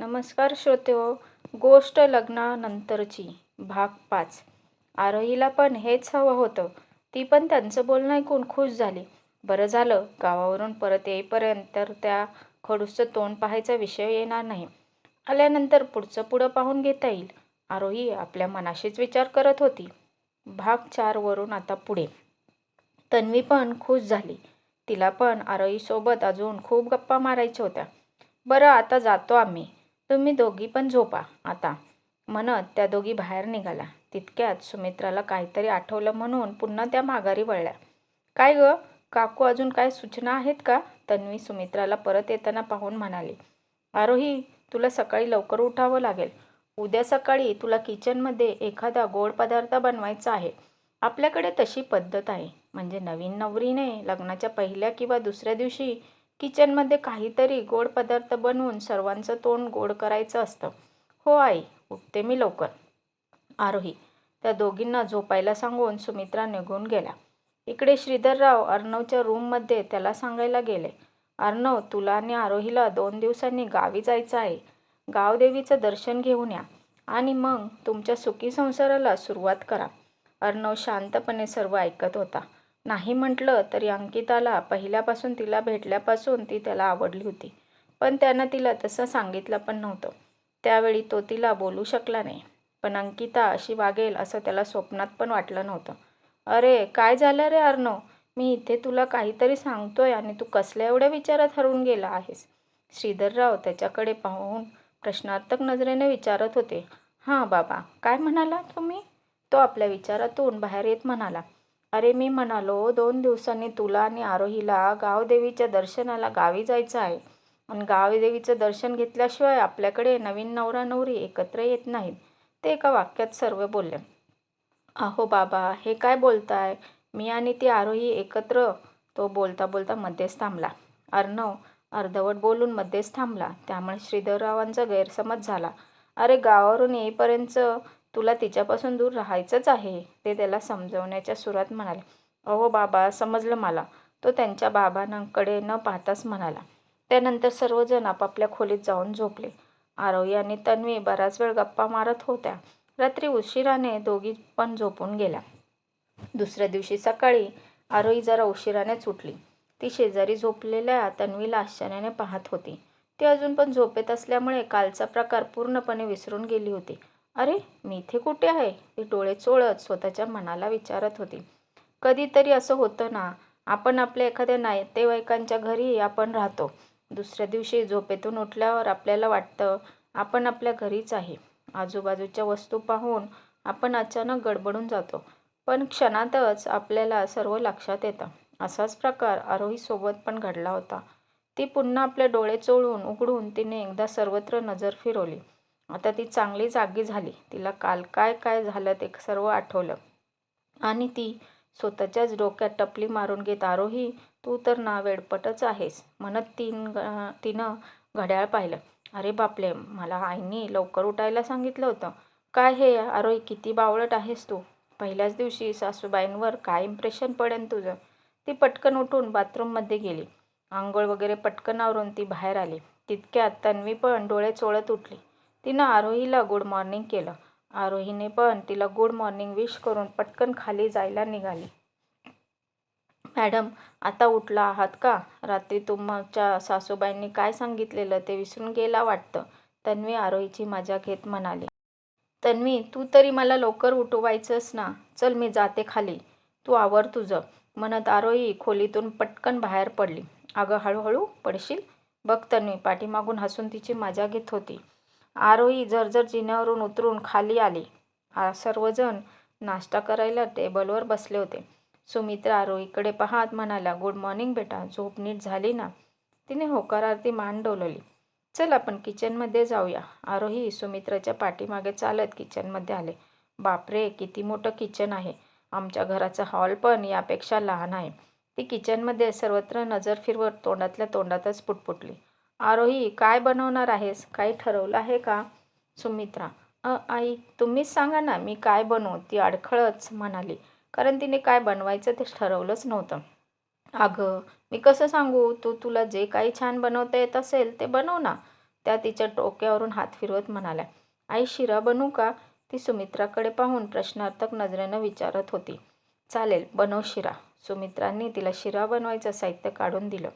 नमस्कार श्रोतेहो गोष्ट लग्नानंतरची भाग पाच. आरोहीला पण हेच हवं होतं. ती पण त्यांचं बोलणं ऐकून खुश झाली. बरं झालं गावावरून परत येईपर्यंत तर त्या खडूसचं तोंड पाहायचा विषय येणार नाही. आल्यानंतर पुढचं पुढं पाहून घेता येईल. आरोही आपल्या मनाशीच विचार करत होती. भाग चारवरून आता पुढे. तन्वी पण खुश झाली. तिला पण आरोहीसोबत अजून खूप गप्पा मारायच्या होत्या. बरं आता जातो आम्ही. तुम्ही दोघी पण झोपा आता. म्हणत त्या दोघी बाहेर निघाला. तितक्यात सुमित्राला काहीतरी आठवलं म्हणून पुन्हा त्या माघारी वळल्या. काय ग? काकू अजून काय सूचना आहेत का? तन्वी सुमित्राला परत येताना पाहून म्हणाली. आरोही तुला सकाळी लवकर उठावं लागेल. उद्या सकाळी तुला किचनमध्ये एखादा गोड पदार्थ बनवायचा आहे. आपल्याकडे तशी पद्धत आहे. म्हणजे नवीन नवरीने लग्नाच्या पहिल्या किंवा दुसऱ्या दिवशी किचनमध्ये काहीतरी गोड पदार्थ बनवून सर्वांचं तोंड गोड करायचं असतं. हो आई उठते मी लवकर. आरोही त्या दोघींना झोपायला सांगून सुमित्रा निघून गेला इकडे श्रीधरराव अर्णवच्या रूममध्ये त्याला सांगायला गेले. अर्णव तुला आणि आरोहीला दोन दिवसांनी गावी जायचं आहे. गावदेवीचं दर्शन घेऊन या. आणि मग तुमच्या सुखी संसाराला सुरुवात करा. अर्णव शांतपणे सर्व ऐकत होता. नाही म्हटलं तरी अंकिताला पहिल्यापासून तिला भेटल्यापासून ती त्याला आवडली होती. पण त्यानं तिला तसं सांगितलं पण नव्हतं. त्यावेळी तो तिला बोलू शकला नाही. पण अंकिता अशी वागेल असं त्याला स्वप्नात पण वाटलं नव्हतं. अरे काय झालं रे अर्णव? मी इथे तुला काहीतरी सांगतोय आणि तू कसल्या एवढ्या विचारात हरवून गेला आहेस? श्रीधरराव त्याच्याकडे पाहून प्रश्नार्थक नजरेने विचारत होते. हां बाबा काय म्हणाला तुम्ही? तो आपल्या विचारातून बाहेर येत म्हणाला. अरे मी म्हणालो दोन दिवसांनी तुला आणि आरोहीला गावदेवीच्या दर्शनाला गावी जायचं आहे. आणि गावदेवीचं दर्शन घेतल्याशिवाय आपल्याकडे नवीन नवरा नवरी एकत्र येत नाहीत. ते एका वाक्यात सर्व बोलले. अहो बाबा हे काय बोलताय? मी आणि ती आरोही एकत्र? तो बोलता बोलता मध्येच थांबला. अर्णव अर्धवट बोलून मध्येच थांबला. त्यामुळे श्रीधररावांचा गैरसमज झाला. अरे गावावरून येईपर्यंत तुला तिच्यापासून दूर राहायचंच आहे ते त्याला समजवण्याच्या सुरात म्हणाले. अहो बाबा समजलं मला. तो त्यांच्या बाबांकडे न पाहताच म्हणाला. त्यानंतर सर्वजण आपापल्या खोलीत जाऊन झोपले. आरोही आणि तन्वी बराच वेळ गप्पा मारत होत्या. रात्री उशिराने दोघी पण झोपून गेल्या. दुसऱ्या दिवशी सकाळी आरोही जरा उशिरानेच उठली ती शेजारी झोपलेल्या तन्वीला आश्चर्याने पाहत होती. ती अजून पण झोपेत असल्यामुळे कालचा प्रकार पूर्णपणे विसरून गेली होती. अरे मी इथे कुठे आहे? ती डोळे चोळत स्वतःच्या मनाला विचारत होती. कधीतरी असं होतं ना आपण आपल्या एखाद्या नातेवाईकांच्या घरी आपण राहतो. दुसऱ्या दिवशी झोपेतून उठल्यावर आपल्याला वाटतं आपण आपल्या घरीच आहे. आजूबाजूच्या वस्तू पाहून आपण अचानक गडबडून जातो. पण क्षणातच आपल्याला सर्व लक्षात येतं. असाच प्रकार आरोहीसोबत पण घडला होता. ती पुन्हा आपले डोळे चोळून उघडून तिने एकदा सर्वत्र नजर फिरवली. आता ती चांगली जागी झाली. तिला काल काय काय झालं ते सर्व आठवलं. आणि ती स्वतःच्याच डोक्यात टपली मारून घेत आरोही तू तर ना वेडपटच आहेस म्हणत तीन तिनं घड्याळ पाहिलं. अरे बापले मला आईनी लवकर उठायला सांगितलं होतं. काय हे आरोही किती बावळट आहेस तू? पहिल्याच दिवशी सासूबाईंवर काय इम्प्रेशन पडेल तुझं? ती पटकन उठून बाथरूममध्ये गेली. आंघोळ वगैरे पटकन आवरून ती बाहेर आली. तितक्यात तन्वी पण डोळे चोळत उठली. तिनं आरोहीला गुड मॉर्निंग केलं. आरोहीने पण तिला गुड मॉर्निंग विश करून पटकन खाली जायला निघाली. मॅडम आता उठला आहात का? रात्री तुमच्या सासूबाईंनी काय सांगितलेलं ते विसरून गेला वाटतं तन्वी आरोहीची मजा घेत म्हणाली. तन्वी तू तरी मला लवकर उठवायचंस ना. चल मी जाते खाली. तू आवर तुझं म्हणत आरोही खोलीतून पटकन बाहेर पडली. अगं हळूहळू पडशील? बघ तन्वी पाठीमागून हसून तिची मजा घेत होती. आरोही झरझर जिन्यावरून उतरून खाली आली. सर्वजण नाश्ता करायला टेबलवर बसले होते. सुमित्रा आरोहीकडे पाहत म्हणाला गुड मॉर्निंग बेटा झोप नीट झाली ना? तिने होकारार्थी मान डोलवली. चल आपण किचनमध्ये जाऊया. आरोही सुमित्राच्या पाठीमागे चालत किचनमध्ये आले. बापरे किती मोठं किचन आहे. आमच्या घराचा हॉल पण यापेक्षा लहान आहे. ती किचनमध्ये सर्वत्र नजर फिरवत तोंडातल्या तोंडातच पुटपुटली. आरोही काय बनवणार आहेस? काही ठरवलं आहे का? सुमित्रा अ आई तुम्हीच सांगा ना मी काय बनवू? ती अडखळच म्हणाली. कारण तिने काय बनवायचं ते ठरवलंच नव्हतं. अगं मी कसं सांगू? तू तुला जे काही छान बनवता येत असेल ते बनव ना. त्या तिच्या टोक्यावरून हात फिरवत म्हणाल्या. आई शिरा बनवू का? ती सुमित्राकडे पाहून प्रश्नार्थक नजरेनं विचारत होती. चालेल बनव शिरा. सुमित्रांनी तिला शिरा बनवायचं साहित्य काढून दिलं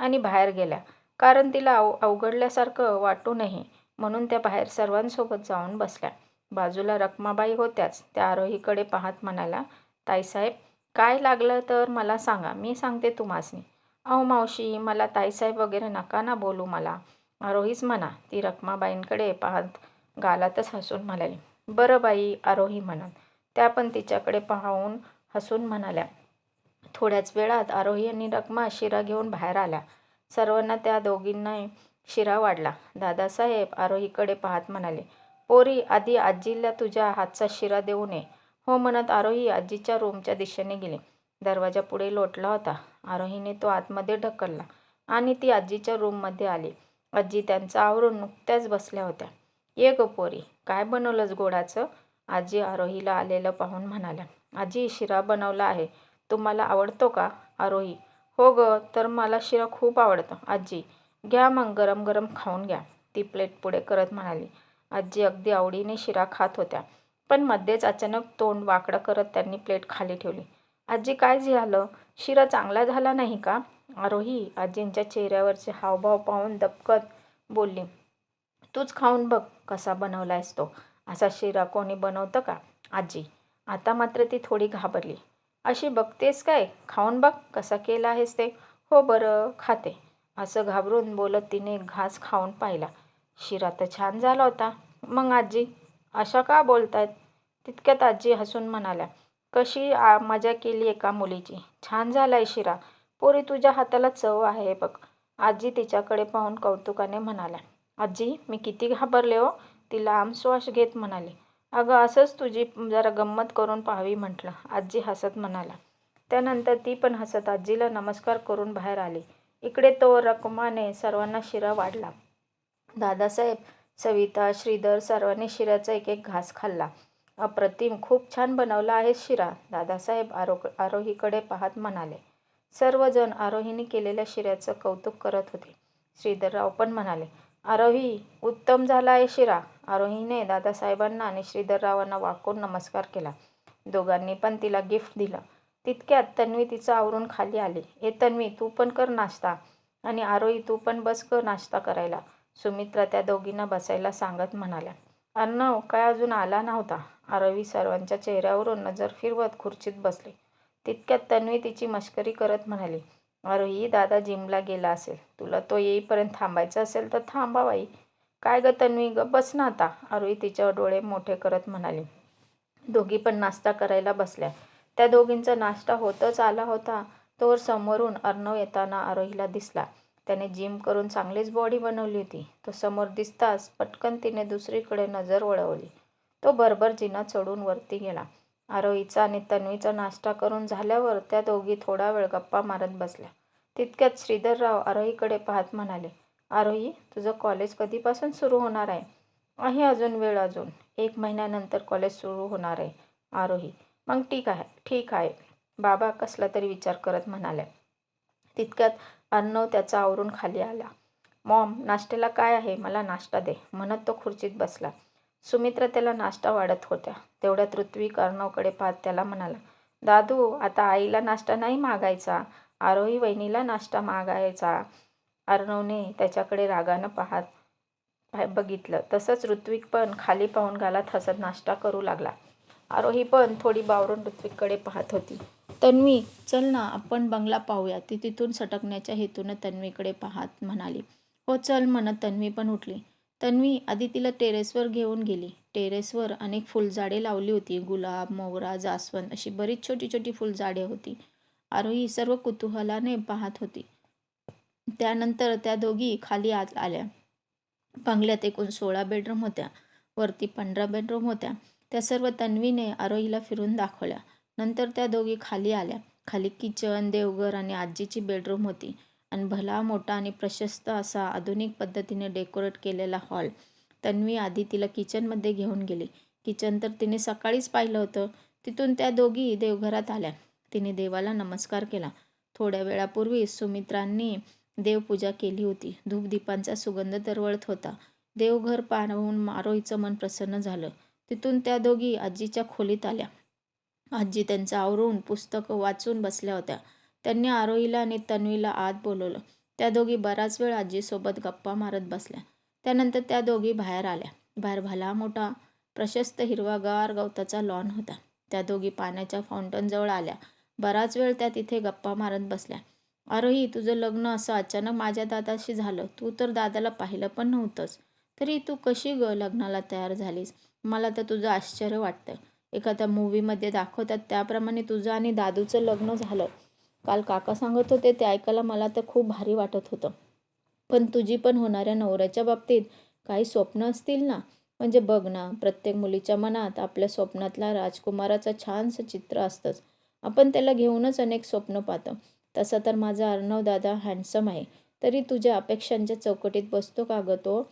आणि बाहेर गेल्या. कारण तिला अव अवघडल्यासारखं वाटू नये म्हणून त्या बाहेर सर्वांसोबत जाऊन बसल्या. बाजूला रखमाबाई होत्याच. त्या आरोहीकडे पाहत म्हणाल्या ताईसाहेब काय लागलं तर मला सांगा. मी सांगते तुम्हासनी. अहो मावशी मला ताईसाहेब वगैरे नका ना बोलू मला. आरोहीच म्हणा. ती रखमाबाईंकडे पाहत गालातच हसून म्हणाली. बरं बाई आरोही म्हणत. त्या पण तिच्याकडे पाहून हसून म्हणाल्या. थोड्याच वेळात आरोही आणि रखमा शिरा घेऊन बाहेर आल्या. सर्वांना त्या दोघींना शिरा वाढला. दादासाहेब आरोहीकडे पाहत म्हणाले पोरी आधी आजीला तुझ्या हातचा शिरा देऊ नये. हो म्हणत आरोही आजीच्या रूमच्या दिशेने गेले. दरवाजा पुढे लोटला होता. आरोहीने तो आतमध्ये ढकलला आणि ती आजीच्या रूममध्ये आली. आजी त्यांचा आवरून नुकत्याच बसल्या होत्या. ये ग पोरी काय बनवलंस गोडाचं? आजी आरोहीला आलेलं पाहून म्हणाल्या आजी शिरा बनवला आहे. तुम्हाला आवडतो का? आरोही हो ग तर मला शिरा खूप आवडतं. आजी घ्या मग गरम गरम खाऊन घ्या. ती प्लेट पुढे करत म्हणाली. आजी अगदी आवडीने शिरा खात होत्या पण मध्येच अचानक तोंड वाकडं करत त्यांनी प्लेट खाली ठेवली. आजी काय झालं? शिरा चांगला झाला नाही का? आरोही आजींच्या चेहऱ्यावरचे हावभाव पाहून दपकत बोलली तूच खाऊन बघ कसा बनवलायस तो. असा शिरा कोणी बनवतं का? आजी आता मात्र ती थोडी घाबरली. अशी बघतेस काय? खाऊन बघ कसा केला आहेस ते. हो बरं खाते. असं घाबरून बोलत तिने घास खाऊन पाहिला. शिरा तर छान झाला होता. मग आजी अशा का बोलतायत? तितक्यात आजी हसून म्हणाल्या कशी आ मजा केली एका मुलीची. छान झालाय शिरा. पोरी तुझ्या हाताला चव आहे बघ. आजी तिच्याकडे पाहून कौतुकाने म्हणाल्या आजी मी किती घाबरले हो. तिला आम श्वास घेत म्हणाली अगं असंच तुझी जरा गंमत करून पाहावी म्हटलं. आजी हसत म्हणाला. त्यानंतर ती पण हसत आजीला नमस्कार करून बाहेर आली. इकडे तो रकमाने सर्वांना शिरा वाढला. दादासाहेब सविता श्रीधर सर्वांनी शिऱ्याचा एक एक घास खाल्ला. अप्रतिम खूप छान बनवला आहे शिरा. दादासाहेब आरो आरोहीकडे पाहत म्हणाले. सर्वजण आरोहीने केलेल्या शिऱ्याचं कौतुक करत होते. श्रीधरराव पण म्हणाले आरोही उत्तम झाला आहे शिरा. आरोहीने दादासाहेबांना आणि श्रीधररावांना वाकून नमस्कार केला. दोघांनी पण तिला गिफ्ट दिलं. तितक्यात तन्वी तिचं आवरून खाली आली. ए तन्वी तू पण कर नाश्ता. आणि आरोही तू पण बस कर नाश्ता करायला. सुमित्रा त्या दोघींना बसायला सांगत म्हणाल्या. अर्णव हो, काय अजून आला नव्हता. आरोही सर्वांच्या चेहऱ्यावरून नजर फिरवत खुर्चीत बसली. तितक्यात तन्वी तिची मश्करी करत म्हणाली. आरोही दादा जिमला गेला असेल. तुला तो येईपर्यंत थांबायचं असेल तर थांबा बाई. काय ग तन्वी ग? बस ना आता. आरोही तिच्यावर डोळे मोठे करत म्हणाली. दोघी पण नाश्ता करायला बसल्या. त्या दोघींचा नाश्ता होतच आला होता. तोवर समोरून अर्णव येताना आरोहीला दिसला. त्याने जिम करून चांगलीच बॉडी बनवली होती. तो समोर दिसताच पटकन तिने दुसरीकडे नजर वळवली. तो भरभर जिना चढून वरती गेला. आरोहीचा आणि तन्वीचा नाश्ता करून झाल्यावर त्या दोघी थोडा वेळ गप्पा मारत बसल्या. तितक्यात श्रीधरराव आरोहीकडे पाहत म्हणाले आरोही तुझं कॉलेज कधीपासून सुरू होणार आहे? आहे अजून वेळ अजून. एक महिन्यानंतर कॉलेज सुरू होणार आहे आरोही. मग ठीक आहे ठीक आहे. बाबा कसला तरी विचार करत म्हणाल्या. तितक्यात अर्णव त्याचा आवरून खाली आला. मॉम नाश्त्याला काय आहे? मला नाश्ता दे म्हणत तो खुर्चीत बसला. सुमित्रा त्याला नाश्ता वाढत होत्या. तेवढ्यात ऋत्विक अर्णवकडे पाहत त्याला म्हणाला दादू आता आईला नाश्ता नाही मागायचा. आरोही वहिनीला नाश्ता मागायचा. अर्णवने त्याच्याकडे रागानं पाहत बघितलं. तसंच ऋत्विक पण खाली पाहून गालात हसत नाश्ता करू लागला. आरोही पण थोडी बावरून ऋत्विककडे पाहत होती. तन्वी चल ना आपण बंगला पाहूया. ती तिथून सटकण्याच्या हेतूनं तन्वीकडे पाहत म्हणाली. हो चल म्हणत तन्वी पण उठली. तन्वी आधी तिला टेरेसवर घेऊन गेली. टेरेसवर अनेक फुलझाडे लावली होती. गुलाब मोगरा जास्वंद अशी बरीच छोटी छोटी फुलझाडे होती. आरोही सर्व कुतूहलाने पाहत होती. त्यानंतर त्या दोघी खाली आत आल्या. बंगल्यात एकूण सोळा बेडरूम होत्या. वरती पंधरा बेडरूम होत्या. त्या सर्व तन्वीने आरोहीला फिरून दाखवल्या. नंतर त्या दोघी खाली आल्या. खाली किचन देवघर आणि आजीची बेडरूम होती. आणि भला मोठा आणि प्रशस्त असा आधुनिक पद्धतीने डेकोरेट केलेला हॉल. तन्वी आधी तिला किचनमध्ये घेऊन गेली. किचन तर तिने सकाळीच पाहिलं होतं. तिथून त्या दोघी देवघरात आल्या. तिने देवाला नमस्कार केला. थोड्या वेळापूर्वी सुमित्रांनी देवपूजा केली होती. धूपदीपांचा सुगंध दरवळत होता. देवघर पाहून मारोईचं मन प्रसन्न झालं. तिथून त्या दोघी आजीच्या खोलीत आल्या. आजी त्यांचं आवरून पुस्तकं वाचून बसल्या होत्या. त्यांनी आरोहीला आणि तन्वीला आत बोलवलं. त्या दोघी बराच वेळ आजीसोबत गप्पा मारत बसल्या. त्यानंतर त्या दोघी बाहेर आल्या. बाहेर भला मोठा प्रशस्त हिरवागार गवताचा लॉन होता. त्या दोघी पाण्याच्या फाउंटनजवळ आल्या. बराच वेळ त्या तिथे गप्पा मारत बसल्या. आरोही तुझं लग्न असं अचानक माझ्या दादाशी झालं. तू तर दादाला पाहिलं पण नव्हतंच तरी तू कशी ग लग्नाला तयार झालीस? मला तर तुझं आश्चर्य वाटतं. एखाद्या मूवीमध्ये दाखवतात त्याप्रमाणे तुझं आणि दादूचं लग्न झालं. काल काका सांगत होते ते ऐकायला मला तर खूप भारी वाटत होतं. पण तुझी पण होणाऱ्या नवऱ्याच्या बाबतीत काही स्वप्न असतील ना? म्हणजे बघ ना प्रत्येक मुलीच्या मनात आपल्या स्वप्नातला राजकुमाराचं छानसं चित्र असतंच. आपण त्याला घेऊनच अनेक स्वप्न पाहतो. तसा तर माझा अर्णव दादा हँडसम आहे. तरी तुझ्या अपेक्षांच्या चौकटीत बसतो का ग तो?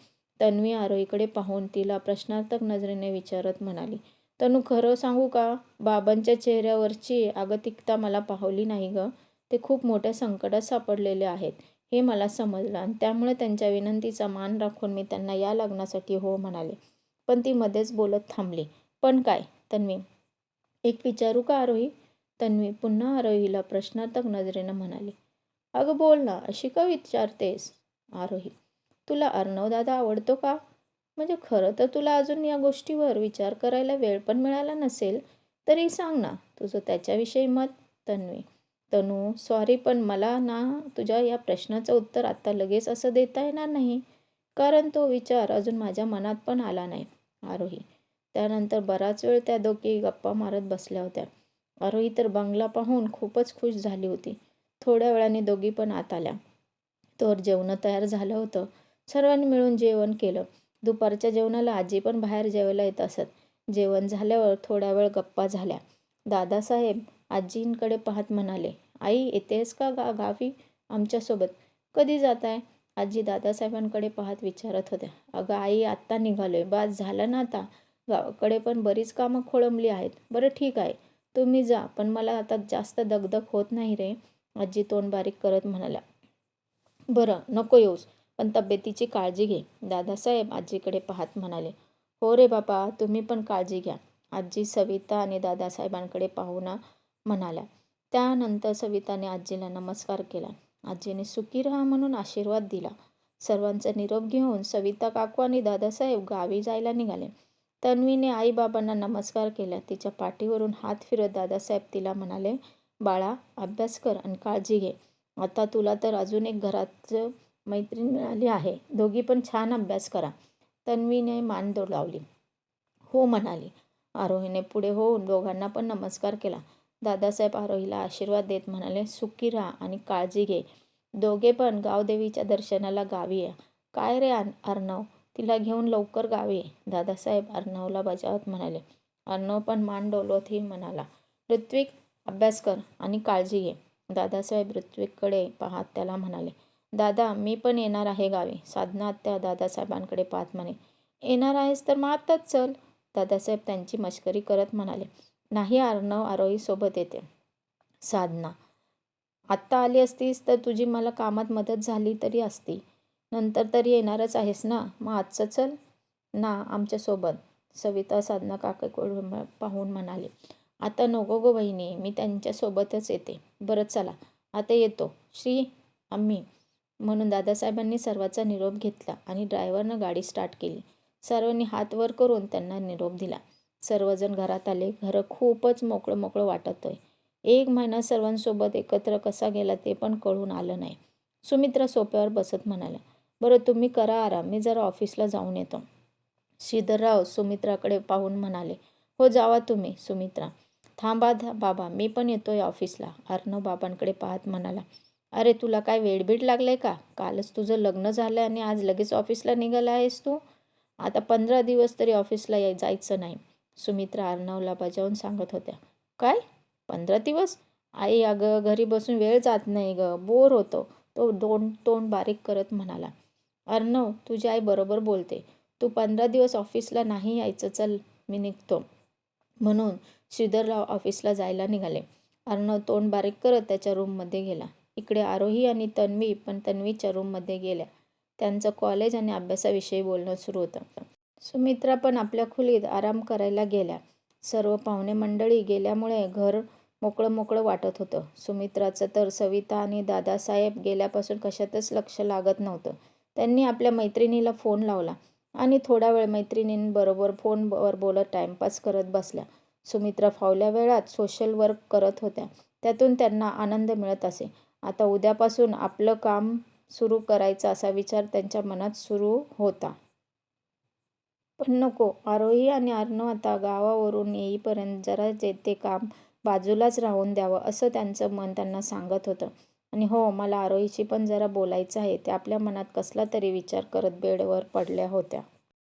तन्वी आरोहीकडे पाहून तिला प्रश्नार्थक नजरेने विचारत म्हणाली. तनू खरं सांगू का? बाबांच्या चेहऱ्यावरची आगतिकता मला पाहवली नाही ग. ते खूप मोठ्या संकटात सापडलेले आहेत हे मला समजलं आणि त्यामुळे त्यांच्या विनंतीचा मान राखून मी त्यांना या लग्नासाठी हो म्हणाले. पण ती मध्येच बोलत थांबली. पण काय तन्वी? एक विचारू का आरोही? तन्वी पुन्हा आरोहीला प्रश्नार्थक नजरेनं म्हणाली. अगं बोल ना अशी का विचारतेस? आरोही. तुला अर्णव दादा आवडतो का? म्हणजे खरं तर तुला अजून या गोष्टीवर विचार करायला वेळ पण मिळाला नसेल तरी सांग ना तुझं त्याच्याविषयी मत तन्वी. तनू सॉरी पण मला ना तुझ्या या प्रश्नाचं उत्तर आत्ता लगेच असं देता येणार नाही. कारण तो विचार अजून माझ्या मनात पण आला नाही आरोही. त्यानंतर बराच वेळ त्या दोघी गप्पा मारत बसल्या होत्या. आरोही तर बंगला पाहून खूपच खुश झाली होती. थोड्या वेळाने दोघी पण आत आल्या. तर जेवण तयार झालं होतं. सर्वांनी मिळून जेवण केलं. दुपारच्या जेवणाला आजी पण बाहेर जेवायला येत असत. जेवण झाल्यावर थोड्या वेळ गप्पा झाल्या. दादासाहेब आजींकडे पाहत म्हणाले आई येतेस का गा गावी? आमच्यासोबत. कधी जात आहे आजी दादासाहेबांकडे पाहत विचारत होत्या. अगं आई आत्ता निघालोय. बास झालं ना आता? गावाकडे पण बरीच कामं खोळंबली आहेत. बरं ठीक आहे. तुम्ही जा. पण मला आता जास्त दगदग होत नाही रे. आजी तोंड बारीक करत म्हणाल्या. बरं नको येऊस. पण तब्येतीची काळजी घे. दादासाहेब आजीकडे पाहत म्हणाले हो रे बाबा तुम्ही पण काळजी घ्या आजी सविता आणि दादासाहेबांकडे पाहुणा म्हणाल्या. त्यानंतर सविताने आजीला नमस्कार केला. आजीने सुखी राहा म्हणून आशीर्वाद दिला. सर्वांचा निरोप घेऊन सविता काकू आणि दादासाहेब गावी जायला निघाले. तन्वीने आईबाबांना नमस्कार केला. तिच्या पाठीवरून हात फिरत दादासाहेब तिला म्हणाले बाळा अभ्यास कर आणि काळजी घे. आता तुला तर अजून एक घराचं मैत्रीण मिळाली आहे. दोघी पण छान अभ्यास करा. तन्वीने मान लावली. हो म्हणाली. आरोहीने पुढे होऊन दोघांना पण नमस्कार केला. दादासाहेब आरोहीला आशीर्वाद देत म्हणाले सुखी राहा आणि काळजी घे. दोघे पण गावदेवीच्या दर्शनाला गावी या. काय रे अर्णव? तिला घेऊन लवकर गावी दादासाहेब अर्णवला बजावत म्हणाले. अर्णव पण मान डोलवतही म्हणाला. ऋत्विक अभ्यास कर आणि काळजी घे. दादासाहेब ऋत्विककडे पाहत त्याला म्हणाले दादा मी पण येणार आहे गावी. साधना त्या दादासाहेबांकडे पाहत म्हणे. येणार आहेस तर मग आत्ताच चल. दादासाहेब त्यांची मश्करी करत म्हणाले. नाही अर्णव आरोही सोबत येते. साधना आत्ता आली असतीस तर तुझी मला कामात मदत झाली तरी असती. नंतर तरी येणारच आहेस ना? मग आजचं चल. ना आमच्यासोबत सविता साधना काकाकडून पाहून म्हणाले. आता नको गो बहिणी मी त्यांच्यासोबतच येते. बरं चला. आता येतो. श्री आम्ही. म्हणून दादासाहेबांनी सर्वांचा निरोप घेतला आणि ड्रायव्हरनं गाडी स्टार्ट केली. सर्वांनी हात वर करून त्यांना निरोप दिला. सर्वजण घरात आले. घरं खूपच मोकळं मोकळं वाटत आहे एक महिना सर्वांसोबत एकत्र कसा गेला ते पण कळून आलं नाही. सुमित्रा सोप्यावर बसत म्हणाल्या बरं तुम्ही करा आराम. मी जरा ऑफिसला जाऊन येतो. श्रीधरराव सुमित्राकडे पाहून म्हणाले हो जावा तुम्ही सुमित्रा. थांबा बाबा मी पण येतोय ऑफिसला. अर्णव बाबांकडे पाहत म्हणाला अरे तुला काय वेडबीड लागलं आहे का? कालच तुझं लग्न झालं आणि आज लगेच ऑफिसला निघाला आहेस तू. आता पंधरा दिवस तरी ऑफिसला याय जायचं नाही सुमित्रा अर्णवला बजावून सांगत होत्या. काय? पंधरा दिवस? आई अगं घरी बसून वेळ जात नाही ग बोर होतो. तो दोन तोंड बारीक करत म्हणाला अर्णव तुझी आई बरोबर बोलते. तू पंधरा दिवस ऑफिसला नाही यायचं चल मी निघतो. म्हणून श्रीधरराव ऑफिसला जायला निघाले. अर्णव तोंड बारीक करत त्याच्या रूममध्ये गेला. इकडे आरोही आणि तन्वी पण तन्वीच्या रूममध्ये गेल्या. त्यांचं कॉलेज आणि अभ्यासाविषयी बोलणं सुरू होतं. सुमित्रा पण आपल्या खोलीत आराम करायला गेल्या. सर्व पाहुणे मंडळी गेल्यामुळे घर मोकळं मोकळं वाटत होतं. सुमित्राचं तर सविता आणि दादासाहेब गेल्यापासून कशातच लक्ष लागत नव्हतं. त्यांनी आपल्या मैत्रिणीला फोन लावला आणि थोडा वेळ मैत्रिणींबरोबर फोनवर बोलत टाइमपास करत बसल्या. सुमित्रा फावल्या वेळात सोशल वर्क करत होत्या. त्यातून त्यांना आनंद मिळत असे. आता उद्यापासून आपलं काम सुरू करायचा असा विचार त्यांच्या मनात सुरू होता. पण नको आरोही आणि अर्णव आता गावावरून येईपर्यंत जरा जे ते काम बाजूलाच राहून द्यावं असं त्यांचं मन त्यांना सांगत होतं. आणि हो मला आरोहीशी पण जरा बोलायचं आहे त्या आपल्या मनात कसला तरी विचार करत बेडवर पडल्या होत्या.